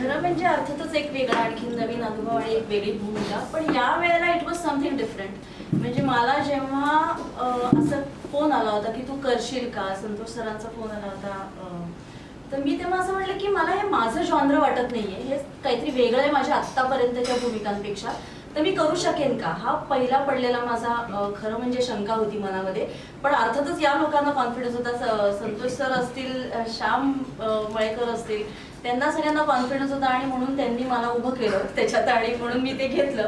खरं म्हणजे अर्थातच एक वेगळा आणखी नवीन अनुभव आणि एक वेगळी भूमिका. पण या वेळेला इट वॉज समथिंग डिफरंट म्हणजे मला जेव्हा असं फोन आला होता की तू करशील का? संतोष सरांचा फोन आला होता. तर मी तेव्हा असं म्हटलं की मला हे माझं जॉनर वाटत नाहीये. हे काहीतरी वेगळं आहे माझ्या आत्तापर्यंतच्या भूमिकांपेक्षा. तर मी करू शकेन का? हा पहिला पडलेला माझा खरं म्हणजे शंका होती मनामध्ये. पण अर्थातच या लोकांना कॉन्फिडन्स होता. संतोष सर असतील श्याम अं, मयेकर असतील त्यांना सगळ्यांना कॉन्फिडन्स होता आणि म्हणून त्यांनी मला उभं केलं त्याच्यात आणि म्हणून मी ते घेतलं.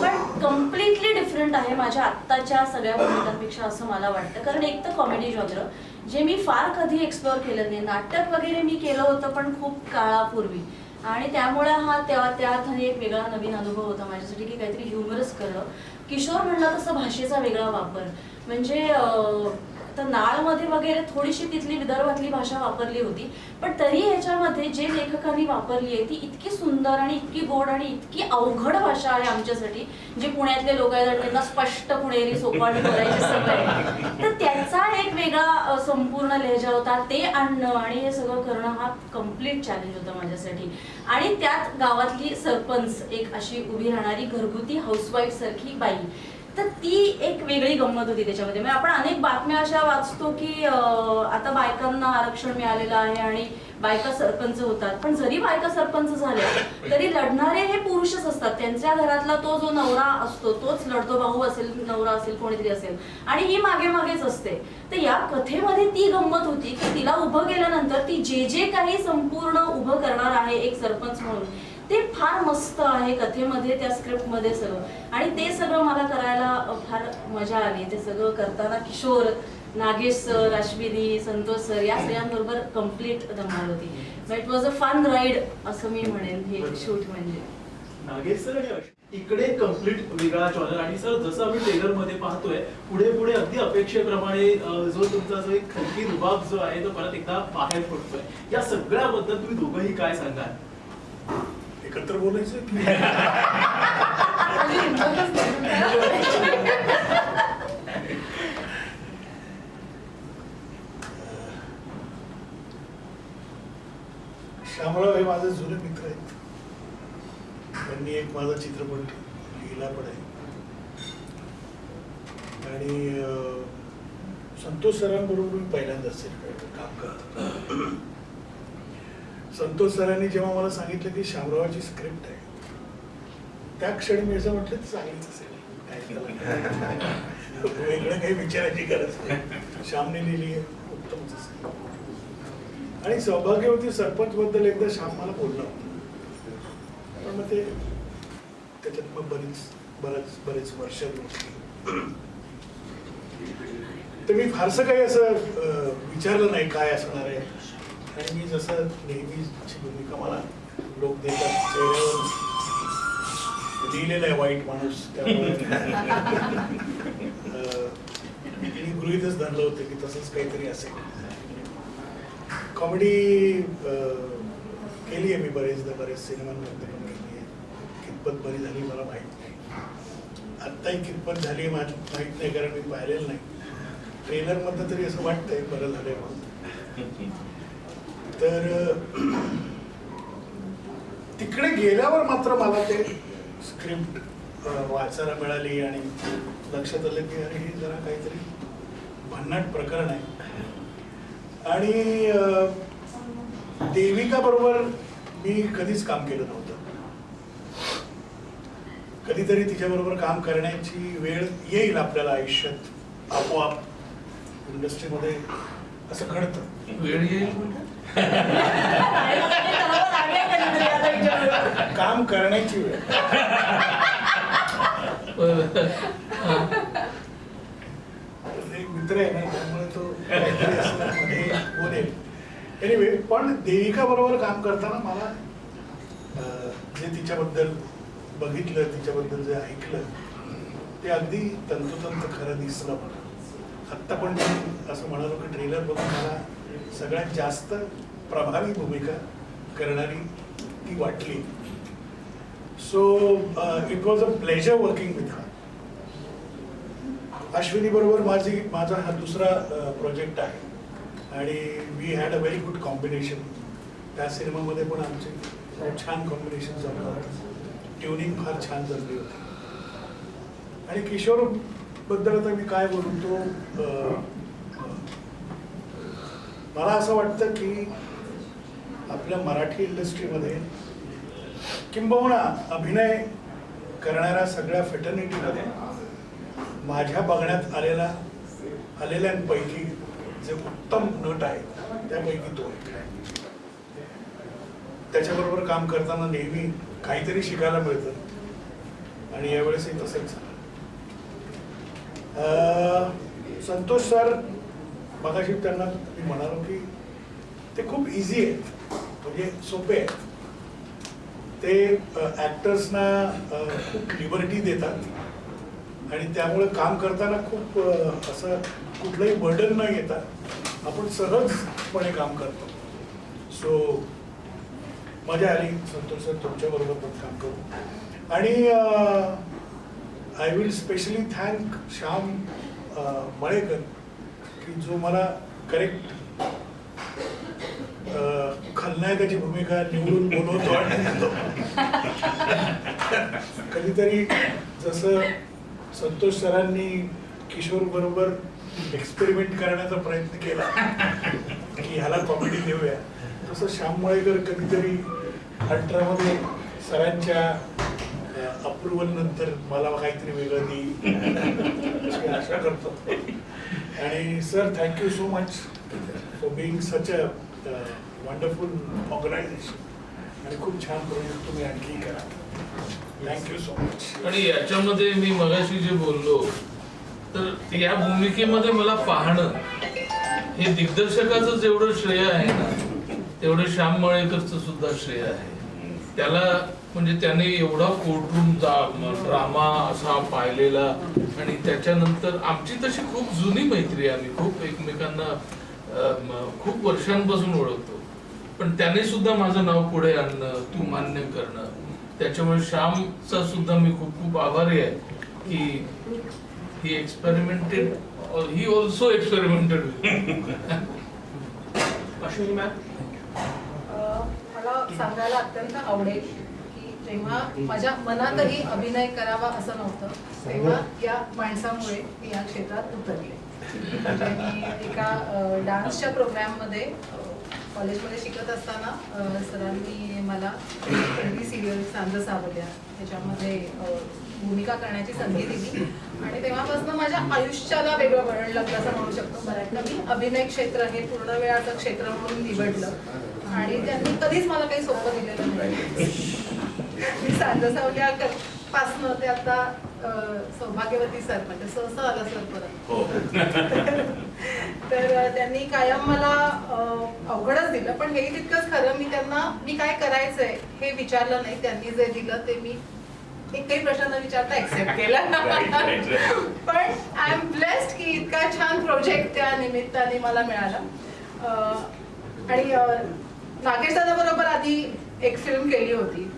पण कम्प्लिटली डिफरंट आहे माझ्या आत्ताच्या सगळ्या भूमिकांपेक्षा असं मला वाटतं. कारण एक तर कॉमेडी जॉनर जे मी फार कधी एक्सप्लोअर केलं नाही. नाटक वगैरे मी केलं होतं पण खूप काळापूर्वी. आणि त्यामुळे हा त्या त्या अर्थाने एक वेगळा नवीन अनुभव होता माझ्यासाठी की काहीतरी ह्युमरस करणं. किशोर म्हणला तसं भाषेचा वेगळा वापर. म्हणजे तर नाळमध्ये वगैरे थोडीशी तिथली विदर्भातली भाषा वापरली होती पण तरी ह्याच्यामध्ये जे लेखकांनी वापरली आहे ती इतकी सुंदर आणि इतकी गोड आणि इतकी अवघड भाषा आहे आमच्यासाठी जे पुण्यातले लोक आहेत त्यांना स्पष्ट पुणेरी सोपाट बोलायची सवय तर त्याचा एक वेगळा संपूर्ण लहेजा होता. ते आणणं आणि हे सगळं करणं हा कंप्लीट चॅलेंज होता माझ्यासाठी. आणि त्यात गावातली सरपंच एक अशी उभी राहणारी घरगुती हाऊसवाईफ सारखी बाई. तर ती एक वेगळी गंमत होती त्याच्यामध्ये. म्हणजे आपण अनेक बातम्या अशा वाचतो की आता बायकांना आरक्षण मिळालेलं आहे आणि बायका सरपंच होतात. पण जरी बायका सरपंच झाल्या तरी लढणारे हे पुरुषच असतात. त्यांच्या घरातला तो जो नवरा असतो तोच लढतो भाऊ असेल नवरा असेल कोणीतरी असेल. आणि ही मागे मागेच असते. तर या कथेमध्ये ती गंमत होती की तिला उभं केल्यानंतर ती जे जे काही संपूर्ण उभं करणार आहे एक सरपंच म्हणून ते फार मस्त आहे कथेमध्ये त्या स्क्रिप्टमध्ये सगळं. आणि ते सगळं मला करायला फार मजा आली. ते सगळं करताना किशोर नागेश सर अश्विनी संतोष सर या सगळ्यांबरोबर कंप्लीट धमाल होती. It was a fun ride असं मी म्हणेन हे शूट म्हणजे. नागेश सर आणि इकडे कंप्लीट वेगळा जॉनर आणि सर जसं आम्ही ट्रेलरमध्ये पाहतोय पुढे पुढे अगदी अपेक्षेप्रमाणे जो तुमचा जो एक खलकी रुबाब जो आहे तो परत एकदा बाहेर पडतोय. या सगळ्याबद्दल तुम्ही दोघंही काय सांगाल? एकत्र बोलायचं की? श्यामराव हे माझे जुने मित्र आहेत. त्यांनी एक माझा चित्रपट लिहिला पण आहे. आणि संतोष सरांबरोबर मी पहिल्यांदाच सेट काम करतो संतोष सरांनी जेव्हा मला सांगितलं की शामरावाची स्क्रिप्ट आहे त्या क्षणी मी असं म्हटलं "ती चांगलीच असेल वेगळं काही विचारायची गरज नाही. श्यामने लिहिली आहे उत्तमच असेल आणि सौभाग्यवती सरपंच बद्दल एकदा श्याम मला बोलला होता. पण मग ते त्याच्यात मग बरीच बरेच बरेच वर्ष तर मी फारसं काही असं विचारलं नाही काय असणार आहे. आणि मी जसं नेहमीची भूमिका मला लोक देतात चेहऱ्यावर लिहिलेलं आहे वाईट माणूस त्यामुळे. मी गृहीतच धरलं होतं की तसंच काहीतरी असेल. कॉमेडी केली आहे मी बरेचदा बरेच सिनेमांमध्ये पण केली आहे. कितपत बरी झाली मला माहीत नाही. आत्ताही कितपत झाली माझ माहीत नाही कारण मी पाहिलेलं नाही. ट्रेलरमधनं तरी असं वाटतंय बरं झालंय म्हणून. तर तिकडे गेल्यावर मात्र मला ते स्क्रिप्ट वाचायला मिळाली आणि लक्षात आलं की अरे हे जरा काहीतरी भन्नाट प्रकरण आहे. आणि देविका बरोबर मी कधीच काम केलं नव्हतं. कधीतरी तिच्याबरोबर काम करण्याची वेळ येईल आपल्याला आयुष्यात आपोआप. इंडस्ट्रीमध्ये असं घडतं. वेळ येईल काम करण्याची वेळ. एक मित्र आहे ना त्यामुळे तो काहीतरी असं मध्ये बोलेल. एनिवे पण देविका बरोबर काम करताना मला अं, जे तिच्याबद्दल बघितलं तिच्याबद्दल जे ऐकलं ते अगदी तंतोतंत खरं दिसलं मला. आत्ता पण असं म्हणालो की ट्रेलर बघून मला सगळ्यात जास्त प्रभावी भूमिका करणारी ती वाटली. So it was a pleasure working with her Ashwini बरोबर माझी माझा हा दुसरा uh, प्रोजेक्ट आहे. आणि we had a very good combination त्या सिनेमामध्ये पण आमचे खूप छान कॉम्बिनेशन जमलं होतं. ट्युनिंग फार छान जमली होती. आणि किशोर बद्दल आता मी काय बोलू तो मला असं वाटतं की आपल्या मराठी इंडस्ट्रीमध्ये किंबहुना अभिनय करणाऱ्या सगळ्या फेटर्निटीमध्ये माझ्या बघण्यात आलेला आलेल्यांपैकी जे उत्तम नट आहे त्यापैकी तो एक आहे. त्याच्याबरोबर काम करताना नेहमी काहीतरी शिकायला मिळतं. आणि यावेळेसही तसंच. झालं संतोष सर मगाशी त्यांना मी म्हणालो की ते खूप इझी आहेत. म्हणजे सोपे आहेत. ते ॲक्टर्सना खूप लिबर्टी देतात. आणि त्यामुळे काम करताना खूप असं कुठलंही बर्डन न घेता आपण सहजपणे काम करतो. सो मजा आली. संतोष सर तुमच्याबरोबर पण काम करू आणि I will specially thank Shyam Malekar की जो मला करेक्ट खलनायकाची भूमिका निवडून बोलवतो आणि कधीतरी जसं संतोष सरांनी किशोर बरोबर एक्सपेरिमेंट करण्याचा प्रयत्न केला की ह्याला कॉमेडी देऊया. तसं श्याम मळेकर कधीतरी अठरामध्ये सरांच्या अप्रुव्हल नंतर मला काहीतरी वेगळं देईल अशी आशा करतो. आणि sir thank you so much for being such a wonderful organisation आणि खूप छान प्रोजेक्ट तुम्ही आणखी करा. थँक्यू सो मच आणि याच्यामध्ये मी मगाशी जे बोललो तर या भूमिकेमध्ये मला पाहणं हे दिग्दर्शकाचं जेवढं श्रेय आहे ना तेवढं श्याम मळेकरचं सुद्धा श्रेय आहे. त्याला म्हणजे त्याने एवढा कोर्टरूम ड्रामा असा पाहिलेला आणि त्याच्यानंतर आमची तशी खूप जुनी मैत्री आहे आम्ही खूप एकमेकांना खूप वर्षांपासून ओळखतो. पण त्याने सुद्धा माझं नाव पुढे आणणं तू मान्य करणं त्याच्यामुळे श्यामचा सुद्धा मी खूप खूप आभारी आहे की he experimented he also experimented Ashwini ma'am मला सांगायला अत्यंत आवडेल जेव्हा माझ्या मनातही अभिनय करावा असं नव्हतं. तेव्हा या माणसामुळे मी या क्षेत्रात उतरले. म्हणजे मी एका डान्सच्या प्रोग्राममध्ये कॉलेजमध्ये शिकत असताना सरांनी मला पहिली सिरियल सांज सावल्या त्याच्यामध्ये भूमिका करण्याची संधी दिली. आणि तेव्हापासून माझ्या आयुष्याला वेगळं वळण लागलं असं म्हणू शकतो. मराठीला मी अभिनय क्षेत्र हे पूर्ण वेळाचं क्षेत्र म्हणून निवडलं. आणि त्यांनी कधीच मला काही सोपं दिलेलं नाही. मी सांजा सावल्या क- पासनं ते आता सौभाग्यवती सर म्हणजे सहसा आला सर परत. तर अं, त्यांनी कायम मला अवघडच दिलं पण हे तितकंच खरं मी त्यांना मी काय करायचंय हे विचारलं नाही त्यांनी जे दिलं ते मी एकही प्रश्न न विचारता एक्सेप्ट केला. पण आय एम ब्लेस्ड की इतका छान प्रोजेक्ट त्या निमित्ताने मला मिळाला. आणि नागेश दादा बरोबर आधी एक फिल्म केली होती.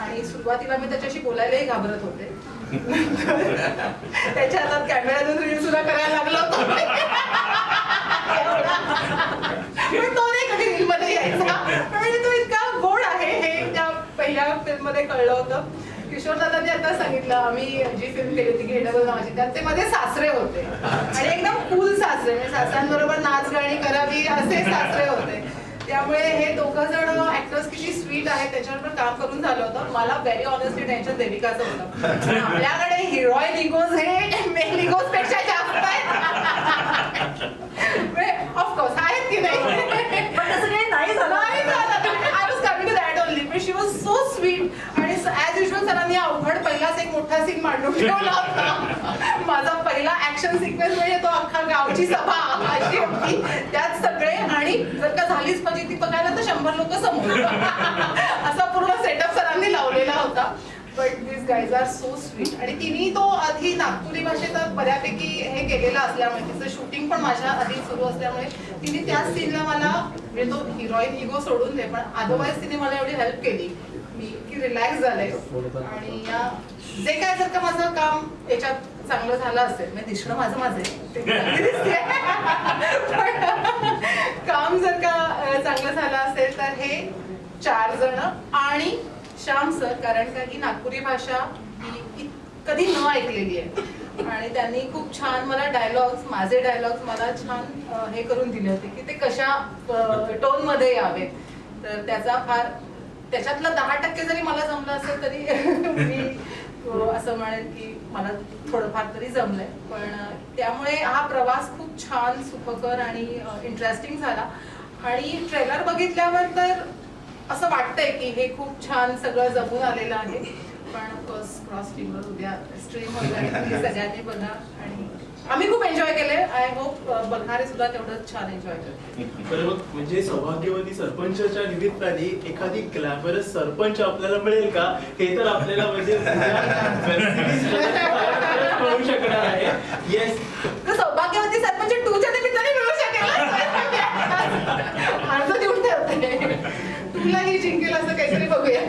आणि सुरुवातीला मी त्याच्याशी बोलायलाही घाबरत होते. त्याच्या हातात कॅमेऱ्यातून रील सुद्धा करायला लागला होता. पण तो नाही कधी रील मध्ये यायचा. आणि तो इतका गोड आहे हे त्या पहिल्या फिल्ममध्ये कळलं होतं. आता सांगितलं आम्ही जी फिल्म केली होती घेडबल नावाची त्यात ते मध्ये सासरे होते. आणि एकदम कूल सासरे. म्हणजे सासऱ्यांबरोबर नाच गाणी करावी असे सासरे होते. त्यामुळे हे दोघं जण ऍक्टर्स किती स्वीट आहेत त्याच्यावर काम करून झालं होतं. मला व्हेरी ऑनेस्टली टेन्शन देविकाचं होतं. आपल्याकडे हिरोईन इगोज हे मेल इगोजपेक्षा जास्त आहेत. ऑफकोर्स आहेत की नाही? नाही झालं. नाही झालं. I was coming to that only पण she was so sweet as usual सरांनी अवघड पहिलाच एक मोठा सीन मांडून ठेवला होता. माझा पहिला ऍक्शन सिक्वेन्स म्हणजे तो अख्खा गावची सभा अशी होती. त्यात सगळे आणि जर का झालीच म्हणजे ती बघायला तर शंभर लोक समोर. असा पूर्ण सेटअप सरांनी लावलेला होता. But this guys are so sweet आणि तिने तो आधी नागपुरी भाषेचा बऱ्यापैकी हे केलेला असल्यामुळे तिचं शूटिंग पण माझ्या आधी सुरू असल्यामुळे तिने त्याच सीनला मला म्हणजे तो हिरोईन इगो सोडून दे पण अदरवाईज तिने मला एवढी हेल्प केली. की रिलॅक्स झाले. आणि या जे काय जर का माझं काम याच्यात चांगलं झालं असेल म्हणजे दिसणं माझं माझं काम जर का चांगलं झालं असेल तर हे चार जण आणि श्याम सर कारण का ही नागपुरी भाषा कधी न ऐकलेली आहे. आणि त्यांनी खूप छान मला डायलॉग्स माझे डायलॉग्स मला छान हे करून दिले होते की ते कशा टोनमध्ये यावेत तर त्याचा फार त्याच्यातलं दहा टक्के जरी मला जमलं असेल तरी मी असं म्हणेन की मला थोडंफार तरी जमलंय. पण त्यामुळे हा प्रवास खूप छान सुखकर आणि इंटरेस्टिंग झाला. आणि ट्रेलर बघितल्यावर तर असं वाटतंय की हे खूप छान सगळं जमून आलेलं आहे. पण फर्स्ट क्रॉस फिंगर उद्या स्ट्रीम वगैरे सगळ्यांनी बघा आणि आम्ही खूप एन्जॉय केले आय होप बघणारे सुद्धा तेवढंच छान एन्जॉय करतील. तर मग म्हणजे सौभाग्यवती सरपंचाच्या निमित्ताने एखादी ग्लॅमरस सरपंच आपल्याला मिळेल का? हे तर आपल्याला म्हणजे कळू शकणार आहे. येस तर सौभाग्यवती सरपंच टूच्या निमित्ताने मिळू शकेल अर्ज देऊन तुलाही जिंकेल असं काहीतरी बघूया.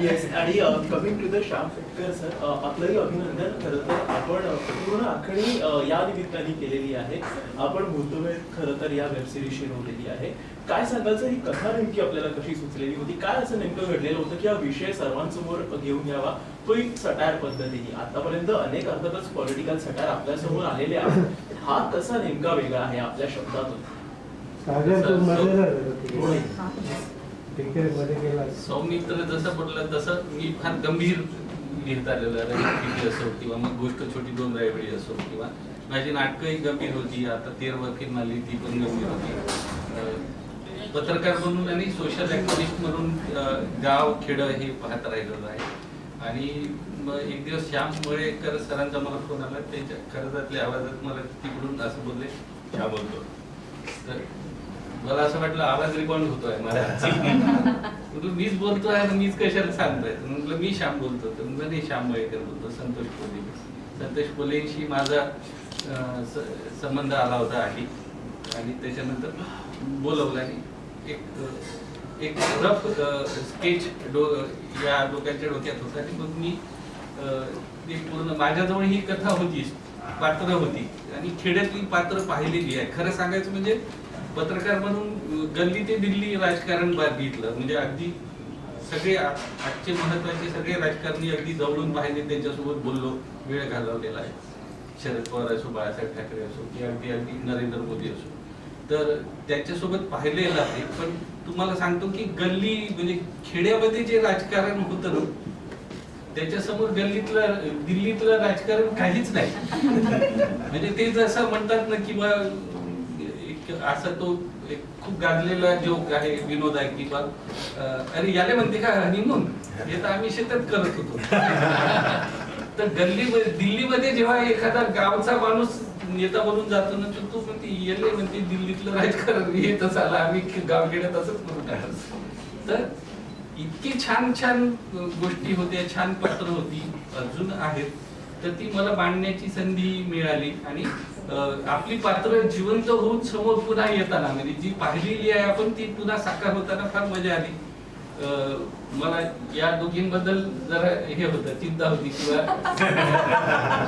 येस आणि कमिंग टू द श्याम फुटकर सर आपलंही अभिनंदन. खरं तर आपण पूर्ण आखणी अ, या निमित्ताने केलेली आहे. आपण मुहूर्तमेळ खरं तर या वेब सिरीज शिरवलेली आहे. काय सांगायचं ही कथा नेमकी आपल्याला कशी सुचलेली होती? काय असं नेमकं घडलेलं होतं की हा विषय सर्वांसमोर घेऊन यावा? तो एक सटायर पद्धतीने. आतापर्यंत अनेक अर्थातच पॉलिटिकल सटायर आपल्यासमोर आलेले आहेत. हा कसा नेमका वेगळा आहे आपल्या शब्दातून? सागर तू. सौमित्र जसं पडलं तसं मी फार गंभीर लिहित आलेलं असो किंवा मग गोष्ट छोटी दोन रायवेळी असो किंवा माझी नाटकंही गंभीर होती. आता तेर वकील आली ती पण गंभीर होती. पत्रकार म्हणून आणि सोशल ऍक्टिव्हिस्ट म्हणून गाव खेडं हे पाहत राहिलेलं आहे. आणि मग एक दिवस श्याम मुळेकर सरांचा मला फोन आला. त्यांच्या कर्जातल्या आवाजात मला तिकडून असं बोलले श्याम बोलतो तर मला असं वाटलं आवाज रेकॉर्ड होतोय मला. म्हटलं मीच बोलतोय आणि मीच कशाला सांगतोय? म्हटलं मी श्याम बोलतो. तर म्हटलं नाही श्याम मयेकर बोलतो संतोष कोल्हे. संतोष कोल्हेंशी माझा संबंध आला होता आधी. आणि त्याच्यानंतर बोलवलं आणि एक एक रफ स्केच डो या लोकांच्या डोक्यात होता. आणि मग मी पूर्ण माझ्याजवळ ही कथा होती पात्र होती. आणि खेड्यातली पात्र पाहिलेली आहे. खरं सांगायचं म्हणजे पत्रकार म्हणून गल्ली ते दिल्ली राजकारण बघितलं म्हणजे अगदी सगळे आजचे महत्त्वाचे सगळे राजकारणी अगदी जवळून पाहिले त्यांच्यासोबत बोललो वेळ घालवलेला आहे. शरद पवार असो बाळासाहेब ठाकरे असो की अगदी अगदी नरेंद्र मोदी असो. तर त्याच्यासोबत पाहिलेलं आहे पण तुम्हाला सांगतो की गल्ली म्हणजे खेड्यामध्ये जे राजकारण होतं ना त्याच्यासमोर गल्लीतलं दिल्लीतलं राजकारण काहीच नाही. म्हणजे ते जसं म्हणतात ना की एक असा तो एक खूप गाजलेला जोक आहे विनोद आहे किंवा अं, अरे याले म्हणते का हनीमून हे तर आम्ही शेतात करत होतो. तर गल्ली दिल्लीमध्ये जेव्हा एखादा गावचा माणूस नेता बनून जातो ना तर तो म्हणते येले म्हणते दिल्लीतलं राजकारण येतच आला आम्ही गाव घेण्यात असंच करून तर इतकी छान छान गोष्टी होत्या छान पत्र होती अजून आहेत. तर ती मला मांडण्याची संधी मिळाली आणि आपली पात्र जिवंत होऊन समोर पुन्हा येताना म्हणजे जी पाहिलेली आहे आपण ती पुन्हा साकार होताना फार मजा आली. अं, मला या दोघींबद्दल जरा हे होतं चिंता होती किंवा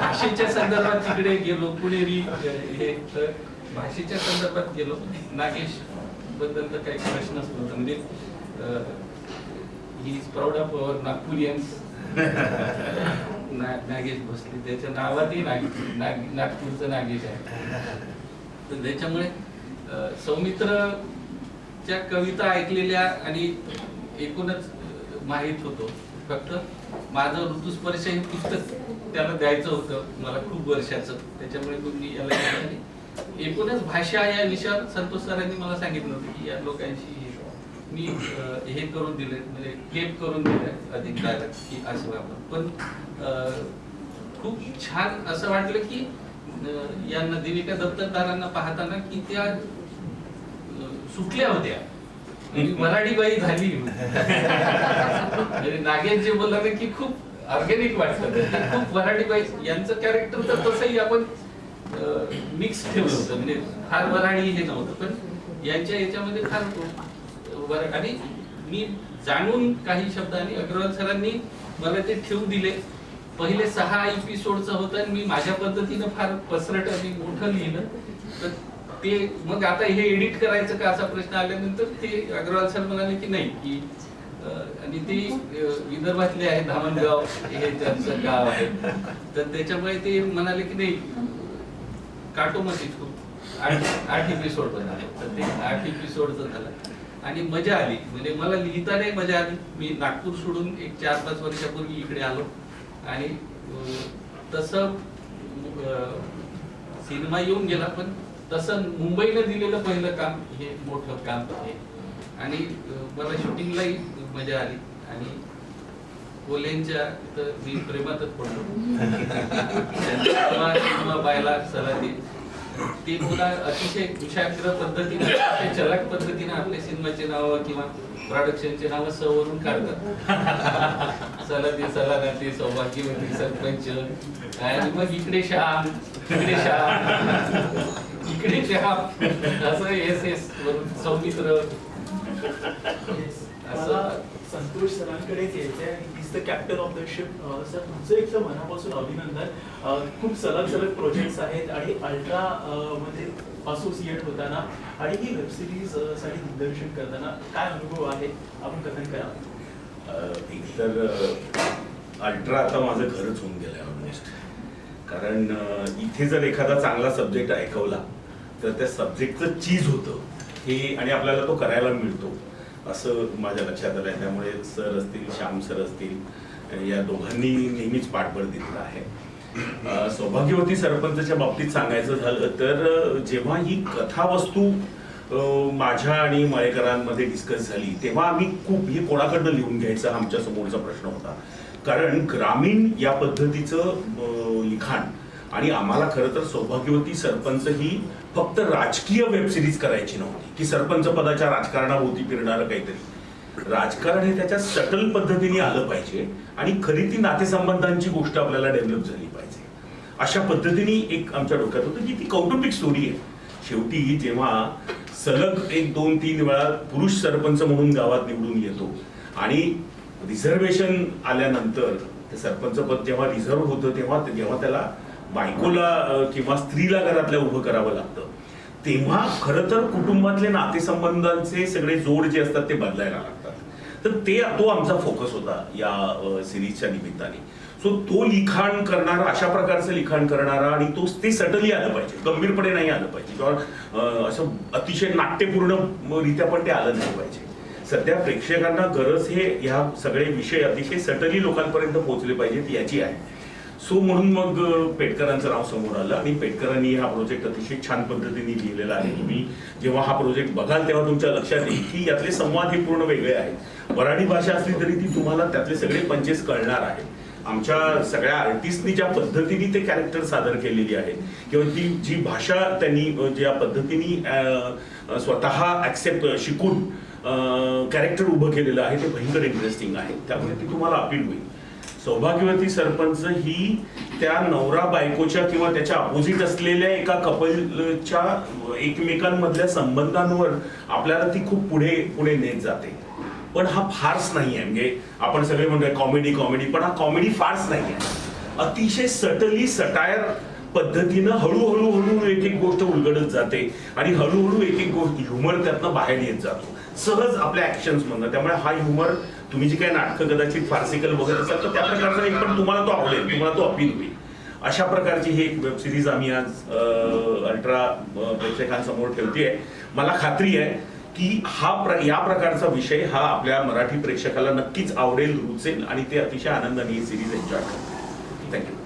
भाषेच्या संदर्भात तिकडे गेलो पुणेरी हे तर भाषेच्या संदर्भात गेलो. नागेशबद्दल तर काही प्रश्नच नव्हता. म्हणजे he is proud of our Nagpurians Nagesh Bhosale त्याच्या नावातही नाग नागपूरचं नागेश आहे. तर त्याच्यामुळे सौमित्र सौमित्रच्या कविता ऐकलेल्या आणि एकूणच माहीत माहीत होतो. फक्त माझं ऋतुस्पर्श हे पुस्तक त्याला द्यायचं होतं मला खूप वर्षाचं. त्याच्यामुळे मी याला एकूणच भाषा या विषयावर संतोष सरांनी मला सांगितलं होतं की या लोकांशी मी हे करून दिले म्हणजे केप करून दिले अधिक डायरेक्ट की असं वापर पण खूप छान असं वाटलं की या नदिनिका दत्तदारांना पाहताना की त्या सुटल्या होत्या. म्हणजे मराठी बाई झाली. म्हणजे नागेश जे बोलला ना की खूप ऑर्गॅनिक वाटतं ते खूप मराठी बाई यांचं कॅरेक्टर तर तसंही आपण मिक्स ठेवलं होतं. म्हणजे फार वराडी हे नव्हतं. पण यांच्या याच्यामध्ये फार वर आणि मी जाणून काही शब्द आणि अग्रवाल सरांनी मला ते ठेवून दिले. पहिले सहा एपिसोडचं होतं आणि मी माझ्या पद्धतीनं फार पसरट आणि मोठं लिहिलं. तर ते मग आता हे एडिट करायचं का असा प्रश्न आल्यानंतर ते अग्रवाल सर म्हणाले की नाही की आणि ते विदर्भातले आहे धामणगाव हे त्यांचं गाव आहे. तर त्याच्यामुळे ते म्हणाले की नाही काटो मध्ये खूप आठ आठ एपिसोड बनले तर ते आठ एपिसोडचं झालं. आणि मजा आली. म्हणजे मला लिहितानाही मजा आली. मी नागपूर सोडून एक चार पाच वर्षापूर्वी इकडे आलो. आणि तसं सिनेमा येऊन गेला पण तसं मुंबईनं दिलेलं पहिलं काम हे मोठं काम आहे. आणि मला शूटिंगलाही मजा आली. आणि कोल्यांच्या तर मी प्रेमातच पडलो. त्यांचा सिनेमा सिनेमा पाहायला ते पुन्हा अतिशय कुशाग्र पद्धतीने अतिशय चलाक पद्धतीने आपल्या सिनेमाचे नाव किंवा प्रोडक्शनचे नाव सवरून काढतात. चला ते चला ना ते सौभाग्यवती सरपंच. आणि मग इकडे श्याम इकडे श्याम. इकडे श्याम. असं एस एस सौमित्र. मला संतोष सरांकडे यायचंय आणि is the captain of the ship sir तुमचं एक तर मनापासून अभिनंदन. खूप सलग सलग प्रोजेक्ट्स आहेत आणि अल्ट्रा मध्ये असोसिएट होताना आणि ही वेब सिरीजसाठी दिग्दर्शन करताना काय अनुभव आहे? आपण कथन करा. एकतर अल्ट्रा आता माझं घरच होऊन गेलंय ऑलमोस्ट कारण इथे जर एखादा चांगला सब्जेक्ट ऐकवला तर त्या सब्जेक्टचं चीज होतं. हे आणि आपल्याला तो करायला मिळतो. असं माझ्या लक्षात आलं आहे त्यामुळे सर असतील श्याम सर असतील या दोघांनी नेहमीच पाठबळ दिलेलं आहे. सौभाग्यवती सरपंचच्या बाबतीत सांगायचं झालं तर जेव्हा ही कथावस्तू माझ्या आणि मयेकरांमध्ये डिस्कस झाली तेव्हा आम्ही खूप हे कोणाकडनं लिहून घ्यायचा हा आमच्या समोरचा प्रश्न होता. कारण ग्रामीण या पद्धतीचं लिखाण आणि आम्हाला खरं तर सौभाग्यवती सरपंच ही फक्त राजकीय वेब सिरीज करायची नव्हती की सरपंच पदाच्या राजकारणाभोवती फिरणारं काहीतरी. राजकारण हे त्याच्या सटल पद्धतीने आलं पाहिजे आणि खरी ती नातेसंबंधांची गोष्ट आपल्याला डेव्हलप झाली पाहिजे. अशा पद्धतीने एक आमच्या डोक्यात होतं की ती कौटुंबिक स्टोरी आहे. शेवटी जेव्हा सलग एक दोन तीन वेळा पुरुष सरपंच म्हणून गावात निवडून येतो आणि रिझर्वेशन आल्यानंतर ते सरपंच पद जेव्हा रिझर्व होतं तेव्हा जेव्हा त्याला बायकोला किंवा स्त्रीला घरातल्या उभं करावं लागतं. तेव्हा खरं तर कुटुंबातले नातेसंबंधांचे सगळे जोड जे असतात ते बदलायला लागतात. तर ते तो आमचा फोकस होता या सिरीजच्या निमित्ताने. सो तो लिखाण करणारा अशा प्रकारचं लिखाण करणारा आणि तो ते सटली आलं पाहिजे. गंभीरपणे नाही आलं पाहिजे. किंवा असं अतिशय नाट्यपूर्ण रित्या पण ते आलं नाही पाहिजे. सध्या प्रेक्षकांना गरज हे ह्या सगळे विषय अतिशय सटली लोकांपर्यंत पोहोचले पाहिजेत याची आहे. सो म्हणून मग पेटकरांचं नाव समोर आलं आणि पेटकरांनी हा प्रोजेक्ट अतिशय छान पद्धतीने लिहिलेला आहे. तुम्ही जेव्हा हा प्रोजेक्ट बघाल तेव्हा तुमच्या लक्षात येईल की यातले संवाद हे पूर्ण वेगळे आहेत. मराठी भाषा असली तरी ती तुम्हाला त्यातले सगळे पंचेस कळणार आहे आमच्या सगळ्या आर्टिस्टनी ज्या पद्धतीने ते कॅरेक्टर सादर केलेली आहे किंवा ती जी भाषा त्यांनी ज्या पद्धतीने स्वतः ऍक्सेप्ट शिकून कॅरेक्टर उभं केलेलं आहे ते भयंकर इंटरेस्टिंग आहे. त्यामुळे ती तुम्हाला अपील होईल. सौभाग्यवती सरपंच ही त्या नवरा बायकोच्या किंवा त्याच्या अपोजिट असलेल्या एका कपलच्या एकमेकांमधल्या संबंधांवर आपल्याला ती खूप पुढे पुढे नेत जाते. पण हा फार्स नाही आहे म्हणजे आपण सगळे म्हणतोय कॉमेडी कॉमेडी पण हा कॉमेडी फार्स नाही आहे अतिशय सटली सटायर पद्धतीनं हळूहळू हळू एक एक गोष्ट उलगडत जाते आणि हळूहळू एक एक गोष्ट ह्युमर त्यातनं बाहेर येत जातो. सहज आपल्या ऍक्शन्स मधनं. त्यामुळे हा ह्युमर तुम्ही जी काही नाटकं कदाचित फार्सिकल वगैरे असाल तर त्या प्रकारचा एक पण तुम्हाला तो आवडेल तुम्हाला तो अपील होईल. अशा प्रकारची ही एक वेब सिरीज आम्ही आज अल्ट्रा प्रेक्षकांसमोर आहे मला खात्री आहे की हा प्र या प्रकारचा विषय हा आपल्या मराठी प्रेक्षकाला नक्कीच आवडेल रुचेल आणि ते अतिशय आनंदाने ही सिरीज एन्जॉय करतील. Thank you